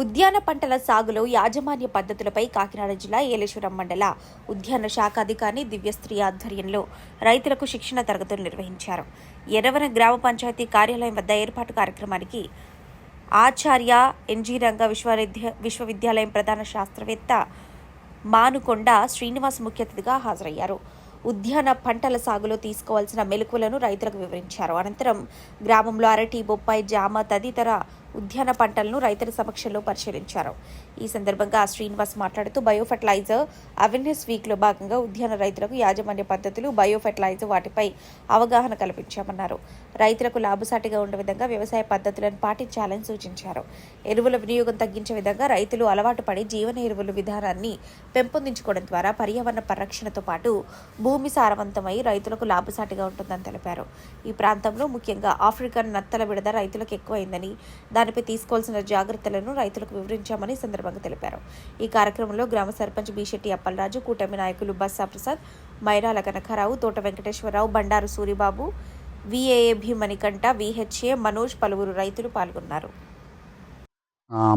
ఉద్యాన పంటల సాగులో యాజమాన్య పద్ధతులపై కాకినాడ జిల్లా ఏలేశ్వరం మండల ఉద్యాన శాఖ అధికారి దివ్యశ్రీ ఆధ్వర్యంలో రైతులకు శిక్షణ తరగతులు నిర్వహించారు. ఎరవన గ్రామ పంచాయతీ కార్యాలయం వద్ద ఏర్పాటు కార్యక్రమానికి ఆచార్య ఎన్జీ రంగ విశ్వవిద్య విశ్వవిద్యాలయం ప్రధాన శాస్త్రవేత్త మానుకొండ శ్రీనివాస్ ముఖ్య అతిథిగా హాజరయ్యారు. ఉద్యాన పంటల సాగులో తీసుకోవాల్సిన మెలకువలను రైతులకు వివరించారు. అనంతరం గ్రామంలో అరటి బొప్పాయి జామ తదితర ఉద్యాన పంటలను రైతుల సమక్షంలో పరిశీలించారు. ఈ సందర్భంగా శ్రీనివాస్ మాట్లాడుతూ బయో ఫెర్టిలైజర్ అవేర్నెస్ వీక్లో భాగంగా ఉద్యాన రైతులకు యాజమాన్య పద్ధతులు బయో ఫెర్టిలైజర్ వాటిపై అవగాహన కల్పించామన్నారు. రైతులకు లాభసాటిగా ఉండే విధంగా వ్యవసాయ పద్ధతులను పాటించాలని సూచించారు. ఎరువుల వినియోగం తగ్గించే విధంగా రైతులు అలవాటు పడి జీవన ఎరువుల విధానాన్ని పెంపొందించుకోవడం ద్వారా పర్యావరణ పరిరక్షణతో పాటు భూమి సారవంతమై రైతులకు లాభసాటిగా ఉంటుందని తెలిపారు. ఈ ప్రాంతంలో ముఖ్యంగా ఆఫ్రికన్ నత్తల విడద రైతులకు ఎక్కువైందని దానిపై తీసుకోవాల్సిన జాగ్రత్తలను రైతులకు వివరించామని సందర్భంగా తెలిపారు. ఈ కార్యక్రమంలో గ్రామ సర్పంచ్ బీశెట్టి అప్పలరాజు కూటమి నాయకులు బస్సా ప్రసాద్ మైరాల కనకారావు తోట వెంకటేశ్వరరావు బండారు సూరిబాబు విఏఏ భీమణికంఠ విహెచ్ఏ మనోజ్ పలువురు రైతులు పాల్గొన్నారు.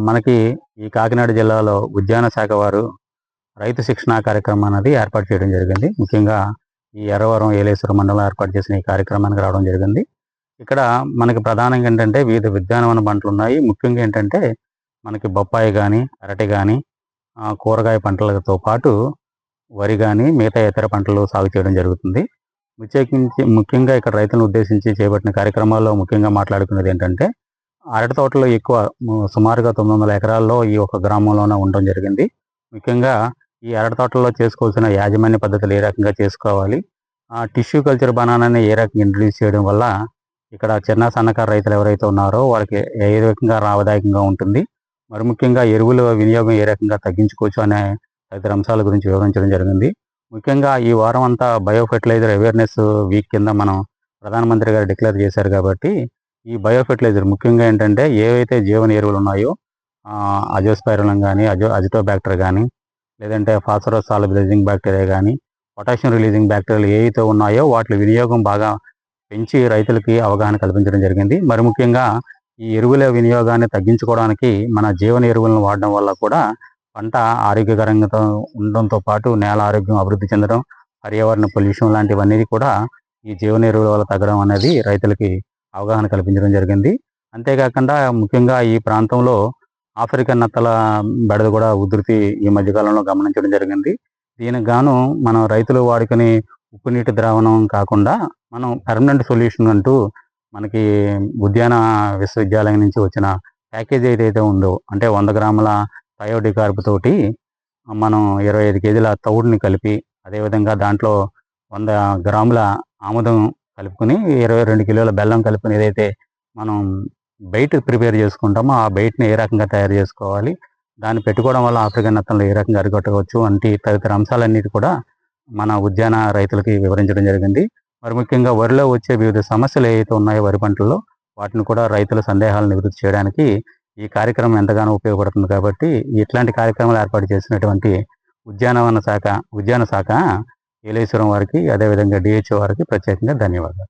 మనకి ఈ కాకినాడ జిల్లాలో ఉద్యాన శాఖ వారు రైతు శిక్షణ కార్యక్రమం అనేది ఏర్పాటు చేయడం జరిగింది. ముఖ్యంగా ఈ ఎర్రవరం ఏలేశ్వర మండలం ఏర్పాటు చేసిన ఈ కార్యక్రమానికి రావడం జరిగింది. ఇక్కడ మనకి ప్రధానంగా ఏంటంటే వివిధ ఉద్యానవన పంటలు ఉన్నాయి. ముఖ్యంగా ఏంటంటే మనకి బొప్పాయి కానీ అరటి కానీ కూరగాయ పంటలతో పాటు వరి కానీ మిగతా ఇతర పంటలు సాగు చేయడం జరుగుతుంది. ప్రత్యేకించి ముఖ్యంగా ఇక్కడ రైతులను ఉద్దేశించి చేపట్టిన కార్యక్రమాల్లో ముఖ్యంగా మాట్లాడుకున్నది ఏంటంటే అరటి తోటలో ఎక్కువ సుమారుగా తొమ్మిది వందల ఎకరాల్లో ఈ ఒక గ్రామంలోనే ఉండడం జరిగింది. ముఖ్యంగా ఈ అరటి తోటల్లో చేసుకోవాల్సిన యాజమాన్య పద్ధతులు ఏ రకంగా చేసుకోవాలి? ఆ టిష్యూ కల్చర్ బనానాని ఏ రకంగా ఇంట్రడ్యూస్ చేయడం వల్ల ఇక్కడ చిన్న సన్నకారు రైతులు ఎవరైతే ఉన్నారో వాళ్ళకి ఏ రకంగా లాభదాయకంగా ఉంటుంది. మరి ముఖ్యంగా ఎరువుల వినియోగం ఏ రకంగా తగ్గించుకోవచ్చు అనే తదితర అంశాల గురించి వివరించడం జరిగింది. ముఖ్యంగా ఈ వారం అంతా బయో ఫెర్టిలైజర్ అవేర్నెస్ వీక్ కింద మనం ప్రధానమంత్రి గారు డిక్లేర్ చేశారు కాబట్టి ఈ బయో ఫెర్టిలైజర్ ముఖ్యంగా ఏంటంటే ఏవైతే జీవన ఎరువులు ఉన్నాయో అజోస్పైరలం కానీ అజో అజిటోబ్యాక్టర్ కానీ లేదంటే ఫాస్ఫరస్ సాలబిలైజింగ్ బ్యాక్టీరియా కానీ పొటాషియం రిలీజింగ్ బ్యాక్టీరియాలు ఏవైతే ఉన్నాయో వాటి వినియోగం బాగా పెంచి రైతులకి అవగాహన కల్పించడం జరిగింది. మరి ముఖ్యంగా ఈ ఎరువుల వినియోగాన్ని తగ్గించుకోవడానికి మన జీవన ఎరువులను వాడడం వల్ల కూడా పంట ఆరోగ్యకరంగా ఉండడంతో పాటు నేల ఆరోగ్యం అభివృద్ధి చెందడం పర్యావరణ పొల్యూషన్ లాంటివన్నీ కూడా ఈ జీవన ఎరువుల వల్ల తగ్గడం అనేది రైతులకి అవగాహన కల్పించడం జరిగింది. అంతేకాకుండా ముఖ్యంగా ఈ ప్రాంతంలో ఆఫ్రికన్ నత్తల బెడద కూడా ఉధృతి ఈ మధ్యకాలంలో గమనించడం జరిగింది. దీనికి గాను మనం రైతులు వాడుకునే ఉప్పు నీటి ద్రావణం కాకుండా మనం పర్మనెంట్ సొల్యూషన్ అంటూ మనకి ఉద్యాన విశ్వవిద్యాలయం నుంచి వచ్చిన ప్యాకేజ్ ఏదైతే ఉందో అంటే వంద గ్రాముల థయోడికార్బ్ తోటి మనం ఇరవై ఐదు కేజీల తౌడుని కలిపి అదేవిధంగా దాంట్లో వంద గ్రాముల ఆముదం కలుపుకొని ఇరవై రెండు కిలోల బెల్లం కలుపుకొని ఏదైతే మనం బయట ప్రిపేర్ చేసుకుంటామో ఆ బయటని ఏ రకంగా తయారు చేసుకోవాలి దాన్ని పెట్టుకోవడం వల్ల ఆఫ్రికన్ నత్తంలో ఏ రకంగా అరికట్టవచ్చు వంటి తదితర అంశాలన్నిటి కూడా మన ఉద్యాన రైతులకి వివరించడం జరిగింది. మరి ముఖ్యంగా వరిలో వచ్చే వివిధ సమస్యలు ఏవైతే ఉన్నాయో వరి పంటల్లో వాటిని కూడా రైతుల సందేహాలను నివృత్తి చేయడానికి ఈ కార్యక్రమం ఎంతగానో ఉపయోగపడుతుంది కాబట్టి ఇట్లాంటి కార్యక్రమాలు ఏర్పాటు చేసినటువంటి ఉద్యానవన శాఖ ఉద్యాన శాఖ ఏలేశ్వరం వారికి అదేవిధంగా డిహెచ్ఓ వారికి ప్రత్యేకంగా ధన్యవాదాలు.